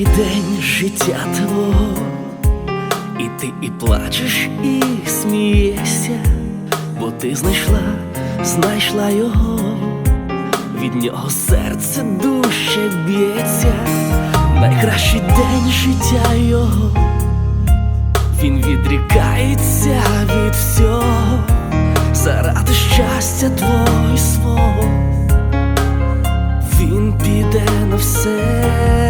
найкращий день життя твого, і ти і плачеш, і смієшся, бо ти знайшла, знайшла його, від нього серце дужче б'ється, найкращий день життя його, він відрікається від всього, заради щастя твого і свого. Він піде на все.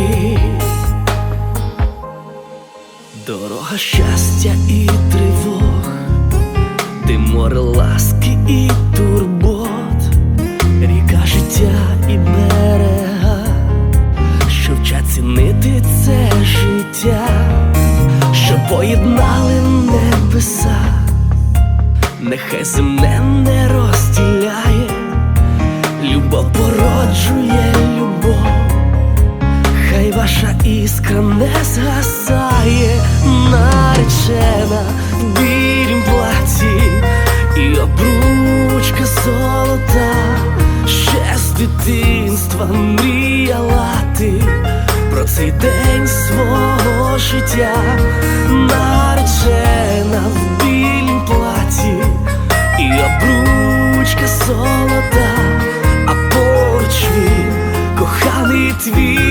Дорога щастя і тривог, ти море ласки і турбот, ріка життя і берега, що вчать цінити це життя, що поєднали небеса, нехай земне не розділяє, любов породжує. Ваша іскра не згасає, наречена в білім платі і обручка золота, ще з дитинства мріяла ти про цей день свого життя, наречена в білім платі і обручка золота, а поруч він коханий твій,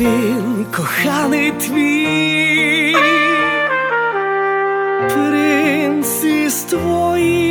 він, коханий твій, принц із твоїх.